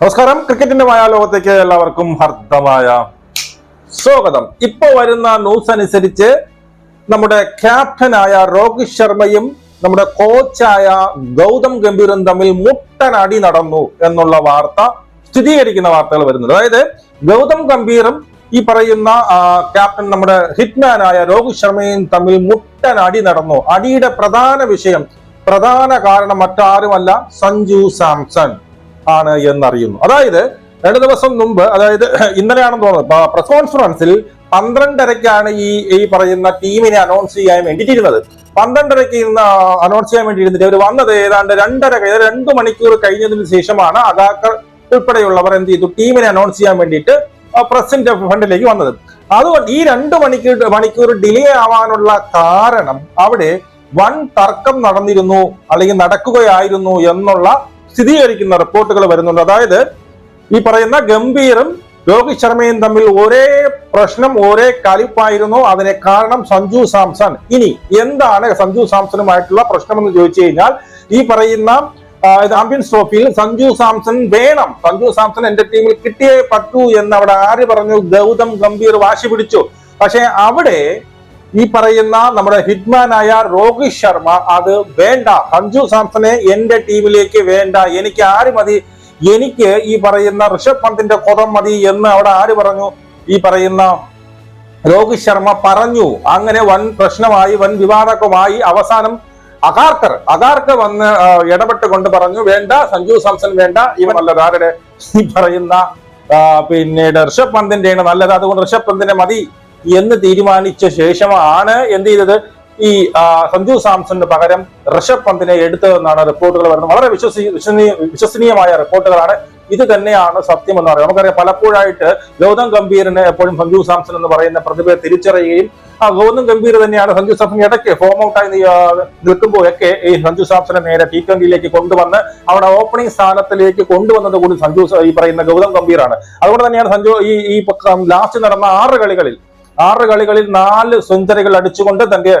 നമസ്കാരം. ക്രിക്കറ്റിന്റെ മായ ലോകത്തേക്ക് എല്ലാവർക്കും ഹർദ്ദമായ സ്വാഗതം. ഇപ്പൊ വരുന്ന ന്യൂസ് അനുസരിച്ച് നമ്മുടെ ക്യാപ്റ്റനായ രോഹിത് ശർമ്മയും നമ്മുടെ കോച്ചായ ഗൗതം ഗംഭീറും തമ്മിൽ മുട്ടനടി നടന്നു എന്നുള്ള വാർത്ത സ്ഥിരീകരിക്കുന്ന വാർത്തകൾ വരുന്നുണ്ട്. അതായത് ഗൗതം ഗംഭീറും ഈ പറയുന്ന ക്യാപ്റ്റൻ നമ്മുടെ ഹിറ്റ്മാനായ രോഹിത് ശർമ്മയും തമ്മിൽ മുട്ടനടി നടന്നു. അടിയുടെ പ്രധാന വിഷയം പ്രധാന കാരണം മറ്റാരുമല്ല സഞ്ജു സാംസൺ. ആണ് എന്നറിയുന്നു. അതായത് രണ്ടു ദിവസം മുമ്പ് അതായത് ഇന്നലെയാണെന്ന് തോന്നുന്നു പ്രസ് കോൺഫറൻസിൽ പന്ത്രണ്ടരയ്ക്കാണ് ഈ ഈ പറയുന്ന ടീമിനെ അനൗൺസ് ചെയ്യാൻ വേണ്ടിയിട്ടിരുന്നത്. പന്ത്രണ്ടരയ്ക്ക് ഇന്ന് അനൗൺസ് ചെയ്യാൻ വേണ്ടി ഇരുന്നിട്ട് അവർ വന്നത് ഏതാണ്ട് രണ്ടര കഴിഞ്ഞ രണ്ട് മണിക്കൂർ കഴിഞ്ഞതിന് ശേഷമാണ് അഗാക്കർ ഉൾപ്പെടെയുള്ളവർ എന്ത് ചെയ്തു? ടീമിനെ അനൗൺസ് ചെയ്യാൻ വേണ്ടിയിട്ട് പ്രസിന്റെ ഫണ്ടിലേക്ക് വന്നത്. അതുകൊണ്ട് ഈ രണ്ട് മണിക്കൂർ മണിക്കൂർ ഡിലേ ആവാനുള്ള കാരണം അവിടെ വൻ തർക്കം നടന്നിരുന്നു അല്ലെങ്കിൽ നടക്കുകയായിരുന്നു എന്നുള്ള സ്ഥിരീകരിക്കുന്ന റിപ്പോർട്ടുകൾ വരുന്നുണ്ട്. അതായത് ഈ പറയുന്ന ഗംഭീറും രോഹിത് ശർമ്മയും തമ്മിൽ ഒരേ പ്രശ്നം ഒരേ കലിപ്പായിരുന്നു. അതിനെ കാരണം സഞ്ജു സാംസൺ. ഇനി എന്താണ് സഞ്ജു സാംസണുമായിട്ടുള്ള പ്രശ്നമെന്ന് ചോദിച്ചു കഴിഞ്ഞാൽ ഈ പറയുന്ന ചാമ്പ്യൻസ് ട്രോഫിയിൽ സഞ്ജു സാംസൺ വേണം. സഞ്ജു സാംസൺ എന്റെ ടീമിൽ കിട്ടിയേ പറ്റൂ എന്ന് അവിടെ ആര് പറഞ്ഞു? ഗൗതം ഗംഭീർ വാശി പിടിച്ചു. പക്ഷെ അവിടെ ഈ പറയുന്ന നമ്മുടെ ഹിറ്റ്മാനായ രോഹിത് ശർമ്മ അത് വേണ്ട. സഞ്ജു സാംസനെ എന്റെ ടീമിലേക്ക് വേണ്ട. എനിക്ക് ആര് മതി? എനിക്ക് ഈ പറയുന്ന ഋഷഭ് പന്തിന്റെ കൊതം മതി എന്ന് അവിടെ ആര് പറഞ്ഞു? ഈ പറയുന്ന രോഹിത് ശർമ്മ പറഞ്ഞു. അങ്ങനെ വൻ പ്രശ്നമായി വൻ വിവാദകമായി അവസാനം അകാർക്കർ അകാർക്കർ വന്ന് ഇടപെട്ട് കൊണ്ട് പറഞ്ഞു വേണ്ട സഞ്ജു സാംസൺ വേണ്ട ഇവനല്ല ആരുടെ? ഈ പറയുന്ന പിന്നീട് ഋഷഭ് പന്തിന്റെയാണ് നല്ലത്. അതുകൊണ്ട് ഋഷഭ് പന്തിനെ മതി. എന്ന് തീരുമാനിച്ച ശേഷമാണ് എന്ത് ചെയ്തത്? ഈ സഞ്ജു സാംസണിന് പകരം ഋഷഭ് പന്തിനെ എടുത്തതെന്നാണ് റിപ്പോർട്ടുകൾ വരുന്നത്. വളരെ വിശ്വസീ വിശ്വസനീയ വിശ്വസനീയമായ റിപ്പോർട്ടുകളാണ്. ഇത് തന്നെയാണ് സത്യം എന്ന് പറയുന്നത്. നമുക്കറിയാം പലപ്പോഴായിട്ട് ഗൗതം ഗംഭീറിനെ എപ്പോഴും സഞ്ജു സാംസൺ എന്ന് പറയുന്ന പ്രതിഭയെ തിരിച്ചറിയുകയും ആ ഗൗതം ഗംഭീർ തന്നെയാണ് സഞ്ജു സാംസൺ ഇടയ്ക്ക് ഫോം ഔട്ടായി നിൽക്കുമ്പോഴൊക്കെ ഈ സഞ്ജു സാംസനെ നേരെ ടി ട്വന്റിയിലേക്ക് കൊണ്ടുവന്ന് അവിടെ ഓപ്പണിംഗ് സ്ഥാനത്തിലേക്ക് കൊണ്ടുവന്നത് കൂടി സഞ്ജു ഈ പറയുന്ന ഗൗതം ഗംഭീറാണ്. അതുകൊണ്ട് തന്നെയാണ് സഞ്ജു ഈ ഈ ലാസ്റ്റ് നടന്ന ആറ് കളികളിൽ ആറ് കളികളിൽ നാല് സെഞ്ചുറികൾ അടിച്ചുകൊണ്ട് തന്റെ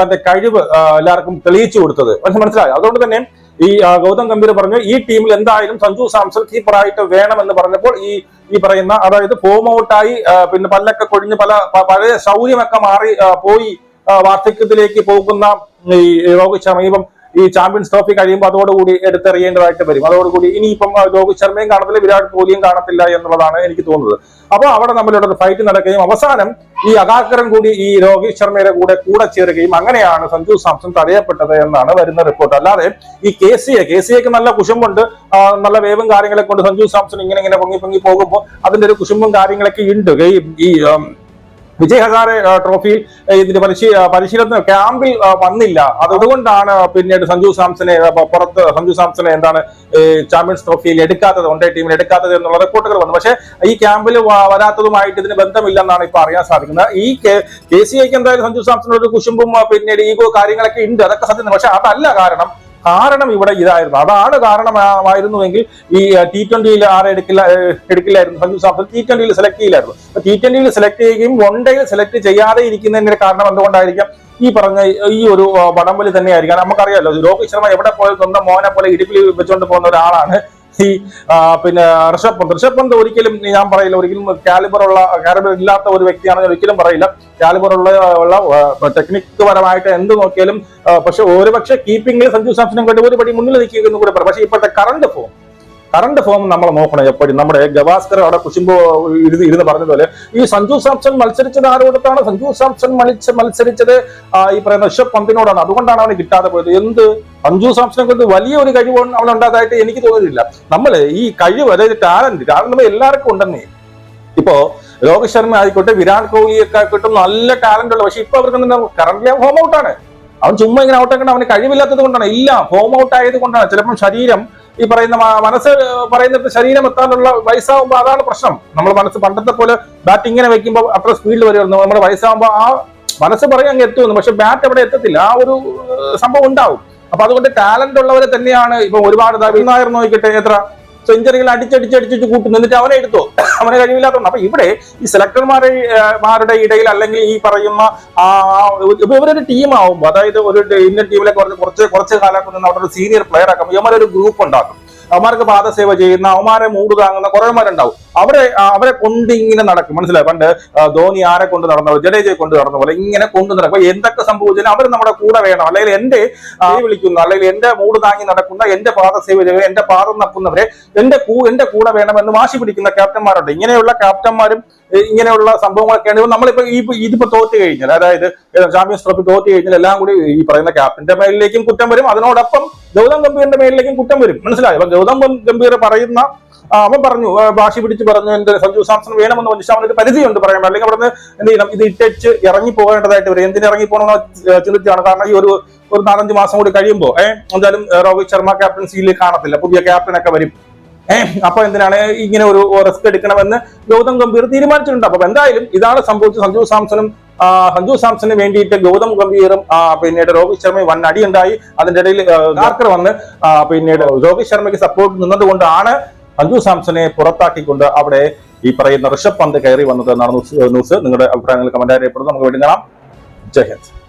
തന്റെ കഴിവ് എല്ലാവർക്കും തെളിയിച്ചു കൊടുത്തത്. മനസ്സിലായി? അതുകൊണ്ട് തന്നെ ഈ ഗൗതം ഗംഭീർ പറഞ്ഞു ഈ ടീമിൽ എന്തായാലും സഞ്ജു സാംസൺ കീപ്പറായിട്ട് വേണമെന്ന് പറഞ്ഞപ്പോൾ ഈ ഈ പറയുന്ന അതായത് ഫോം ഔട്ടായി പിന്നെ പല്ലൊക്കെ കൊഴിഞ്ഞ് പല പഴയ ശൗര്യമൊക്കെ മാറി പോയി വാർദ്ധക്യത്തിലേക്ക് പോകുന്ന ഈ രോഹിത് ഇപ്പം ഈ ചാമ്പ്യൻസ് ട്രോഫി കഴിയുമ്പോൾ അതോടുകൂടി എടുത്തെറിയേണ്ടതായിട്ട് വരും. അതോടുകൂടി ഇനിയിപ്പം രോഹിത് ശർമ്മയും കാണത്തില്ല വിരാട് കോഹ്ലിയും കാണത്തില്ല എന്നുള്ളതാണ് എനിക്ക് തോന്നുന്നത്. അപ്പോൾ അവിടെ ഒരു ഫൈറ്റ് നടക്കുകയും അവസാനം ഈ അഗാക്കരൻ കൂടി ഈ രോഹിത് ശർമ്മയുടെ കൂടെ കൂടെ ചേരുകയും അങ്ങനെയാണ് സഞ്ജു സാംസൺ തടയപ്പെട്ടത് എന്നാണ് വരുന്ന റിപ്പോർട്ട്. അല്ലാതെ ഈ K C A K C എക്ക് നല്ല കുശുമ്പുണ്ട്. നല്ല വേവും കാര്യങ്ങളെ കൊണ്ട് സഞ്ജു സാംസൺ ഇങ്ങനെ ഇങ്ങനെ പൊങ്ങി പൊങ്ങി പോകുമ്പോൾ അതിന്റെ ഒരു കുശുമ്പും കാര്യങ്ങളൊക്കെ ഉണ്ട്. ഈ വിജയ് ഹസാരെ ട്രോഫിയിൽ ഇതിന്റെ പരിശീ പരിശീലനത്തിന് പരിശീലന ക്യാമ്പിൽ വന്നില്ല. അതുകൊണ്ടാണ് പിന്നീട് സഞ്ജു സാംസനെ പുറത്ത് സഞ്ജു സാംസനെ എന്താണ് ചാമ്പ്യൻസ് ട്രോഫിയിൽ എടുക്കാത്തത് ഒണ്ടേ ടീമിൽ എടുക്കാത്തത് എന്നുള്ള റിപ്പോർട്ടുകൾ വന്നു. പക്ഷേ ഈ ക്യാമ്പിൽ വരാത്തതുമായിട്ട് ഇതിന് ബന്ധമില്ലെന്നാണ് ഇപ്പൊ അറിയാൻ സാധിക്കുന്നത്. ഈ കെ സി ഐക്ക് എന്തായാലും സഞ്ജു സാംസനോട് കുശുമ്പും പിന്നീട് ഈഗോ കാര്യങ്ങളൊക്കെ ഉണ്ട്. അതൊക്കെ സത്യം പക്ഷെ അതല്ല കാരണം കാരണം ഇവിടെ ഇതായിരുന്നു. അതാണ് കാരണമായിരുന്നുവെങ്കിൽ ഈ ടി ട്വന്റിയിൽ ആരെ എടുക്കില്ല എടുക്കില്ലായിരുന്നു? സഞ്ജു സാംസൺ ടി ട്വന്റിയിൽ സെലക്ട് ചെയ്യില്ലായിരുന്നു. ടി ട്വന്റിയിൽ സെലക്ട് ചെയ്യുകയും വൺ ഡേയിൽ സെലക്ട് ചെയ്യാതെ ഇരിക്കുന്നതിന്റെ കാരണം എന്തുകൊണ്ടായിരിക്കാം? ഈ പറഞ്ഞ ഈ ഒരു വടംവലി തന്നെയായിരിക്കാം. നമുക്കറിയാമല്ലോ രോഹിത് ശർമ്മ എവിടെ പോയി സ്വന്തം മോനെ പോലെ ഇടുപ്പിൽ വെച്ചുകൊണ്ട് പോകുന്ന ഒരാളാണ് ഈ പിന്നെ ഋഷഭ് പന്ത്. ഋഷഭ് പന്ത് ഒരിക്കലും ഞാൻ പറയില്ല ഒരിക്കലും കാലിബർ ഉള്ള കാലിബർ ഇല്ലാത്ത ഒരു വ്യക്തിയാണെന്ന് ഒരിക്കലും പറയില്ല. കാലിബർ ഉള്ള ടെക്നിക്ക് പരമായിട്ട് എന്ത് നോക്കിയാലും പക്ഷെ ഒരുപക്ഷെ കീപ്പിംഗിൽ സഞ്ജു സാംസണും കണ്ട് ഒരു പടി മുന്നിൽ എന്ന് കൂടെ പറയാം. പക്ഷെ ഇപ്പോഴത്തെ കറണ്ട് ഫോം കറണ്ട് ഫോം നമ്മൾ നോക്കണം എപ്പോഴും. നമ്മുടെ ഗവാസ്കർ അവിടെ കുശുമ്പോ ഇരുന്ന് ഇരുന്ന് പറഞ്ഞതുപോലെ ഈ സഞ്ജു സാംസൺ മത്സരിച്ചത് ആരോടത്താണ് സഞ്ജു സാംസൺ മത്സ മത്സരിച്ചത് ഈ പറയുന്ന ഋഷഭ് പന്തിനോടാണ്. അതുകൊണ്ടാണ് അവന് കിട്ടാതെ പോയത്. എന്ത്? സഞ്ജു സാംസനെ കൊണ്ട് വലിയ ഒരു കഴിവ് അവൻ ഉണ്ടായതായിട്ട് എനിക്ക് തോന്നുന്നില്ല. നമ്മൾ ഈ കഴിവ് അതായത് ടാലന്റ് ടാലന്റ് എല്ലാവർക്കും ഉണ്ടെന്നേ. ഇപ്പോ രോഹിത് ശർമ്മ ആയിക്കോട്ടെ വിരാട് കോഹ്ലി ഒക്കെ ആയിക്കോട്ടെ നല്ല ടാലന്റ് ഉള്ള പക്ഷെ ഇപ്പൊ അവർക്ക് കറന്റ് ഹോം ഔട്ടാണ് അവൻ ചുമ്മാ ഇങ്ങനെ ഔട്ടാക്കേണ്ട അവന് കഴിവില്ലാത്തത് കൊണ്ടാണ്. ഇല്ല ഹോം ഔട്ട് ആയത് കൊണ്ടാണ്. ചിലപ്പം ശരീരം ഈ പറയുന്ന മനസ്സ് പറയുന്നിട്ട് ശരീരം എത്താനുള്ള വയസ്സാവുമ്പോൾ അതാണ് പ്രശ്നം. നമ്മൾ മനസ്സ് പണ്ടത്തെ പോലെ ബാറ്റ് ഇങ്ങനെ വെക്കുമ്പോൾ അത്ര സ്പീഡിൽ വരുമായിരുന്നു. നമ്മുടെ വയസ്സാവുമ്പോൾ ആ മനസ്സ് പറയും അങ്ങ് എത്തുമെന്ന്. പക്ഷെ ബാറ്റ് അവിടെ എത്തത്തില്ല. ആ ഒരു സംഭവം ഉണ്ടാവും. അപ്പൊ അതുകൊണ്ട് ടാലന്റ് ഉള്ളവരെ തന്നെയാണ് ഇപ്പൊ ഒരുപാട് നായർ നോക്കിയിട്ട് എത്ര സെഞ്ചുറികൾ അടിച്ചടിച്ചടിച്ചിട്ട് കൂട്ടുന്നു എന്നിട്ട് അവനെ എടുത്തോ? അവനെ കഴിവില്ലാത്തതുകൊണ്ട്. അപ്പൊ ഇവിടെ ഈ സെലക്ടർമാരെ മാരുടെ ഇടയിൽ അല്ലെങ്കിൽ ഈ പറയുന്ന ഇവരൊരു ടീം ആവുമ്പോൾ അതായത് ഒരു ഇന്ത്യൻ ടീമിലെ കുറച്ച് കുറച്ച് കുറച്ച് കാലം കൊണ്ട് ഒരു സീനിയർ പ്ലെയർ ആക്കുമ്പോൾ ഇവന്മാരൊരു ഗ്രൂപ്പ് ഉണ്ടാക്കും. അവന്മാർക്ക് പാദസേവ ചെയ്യുന്ന അവന്മാരെ മൂട് താങ്ങുന്ന കുറേമാരുണ്ടാവും അവരെ അവരെ കൊണ്ട് ഇങ്ങനെ നടക്കും. മനസ്സിലായി? പണ്ട് ധോനി ആരെ കൊണ്ട് നടന്ന ജഡേജയെ കൊണ്ട് നടന്ന പോലെ ഇങ്ങനെ കൊണ്ട് നടക്കും. എന്തൊക്കെ സംഭവിച്ചാലും അവർ നമ്മുടെ കൂടെ വേണം. അല്ലെങ്കിൽ എന്റെ വിളിക്കുന്ന അല്ലെങ്കിൽ എന്റെ മൂട് താങ്ങി നടക്കുന്ന എന്റെ പാദസേവ ചെയ്യുന്ന എന്റെ പാദം നക്കുന്നവരെ എന്റെ എന്റെ കൂടെ വേണമെന്ന് വാശി പിടിക്കുന്ന ക്യാപ്റ്റന്മാരുണ്ട് ഇങ്ങനെയുള്ള ക്യാപ്റ്റന്മാരും ഇങ്ങനെയുള്ള സംഭവങ്ങളൊക്കെയാണ്. ഇപ്പൊ നമ്മളിപ്പോ ഈ ഇതിപ്പോ തോറ്റു കഴിഞ്ഞാൽ അതായത് ചാമ്പ്യൻസ് ട്രോഫി തോറ്റു കഴിഞ്ഞാൽ എല്ലാം കൂടി ഈ പറയുന്ന ക്യാപ്റ്റന്റെ മേലിലേക്കും കുറ്റം വരും. അതിനോടൊപ്പം ഗൗതം ഗംഭീറിന്റെ മേലിലേക്കും കുറ്റം വരും. മനസ്സിലായി? അപ്പൊ ഗൗതം ഗംഭീർ പറയുന്ന അവൻ പറഞ്ഞു ഭാഷ പിടിച്ച് പറഞ്ഞു എന്റെ സഞ്ജു സാംസൺ വേണമെന്ന് പക്ഷെ അവനൊരു പരിധിയുണ്ട് പറയാൻ അല്ലെങ്കിൽ അവിടുന്ന് എന്ത് ചെയ്യണം? ഇത് ഇട്ടച്ച് ഇറങ്ങി പോകേണ്ടതായിട്ട് വരും. എന്തിന് ഇറങ്ങി പോകണമെന്ന് ചിന്തിച്ചാണ്. കാരണം ഈ ഒരു ഒരു നാലഞ്ച് മാസം കൂടി കഴിയുമ്പോൾ ഏഹ് എന്തായാലും രോഹിത് ശർമ്മ ക്യാപ്റ്റൻസിയിൽ കാണത്തില്ല. പുതിയ ക്യാപ്റ്റൻ ഒക്കെ വരും. അപ്പൊ എന്തിനാണ് ഇങ്ങനെ ഒരു റിസ്ക് എടുക്കണമെന്ന് ഗൗതം ഗംഭീർ തീരുമാനിച്ചിട്ടുണ്ട്. അപ്പൊ എന്തായാലും ഇതാണ് സംഭവിച്ചത്. സഞ്ജു സാംസണും സഞ്ജു സാംസണിന് വേണ്ടിയിട്ട് ഗൗതം ഗംഭീറും പിന്നീട് രോഹിത് ശർമ്മയും വൻ അടിയുണ്ടായി. അതിന്റെ ഇടയിൽ ഗാർക്കർ വന്ന് പിന്നീട് രോഹിത് ശർമ്മയ്ക്ക് സപ്പോർട്ട് നിന്നതുകൊണ്ടാണ് സഞ്ജു സാംസനെ പുറത്താക്കിക്കൊണ്ട് അവിടെ ഈ പറയുന്ന ഋഷഭ് പന്ത് കയറി വന്നത്. എന്നാണ് ന്യൂസ് നിങ്ങളുടെ അഭിപ്രായങ്ങൾ കമന്റ് അറിയപ്പെടുന്നത് നമുക്ക് വേണ്ടി കാണാം. ജയ് ഹിന്ദ്.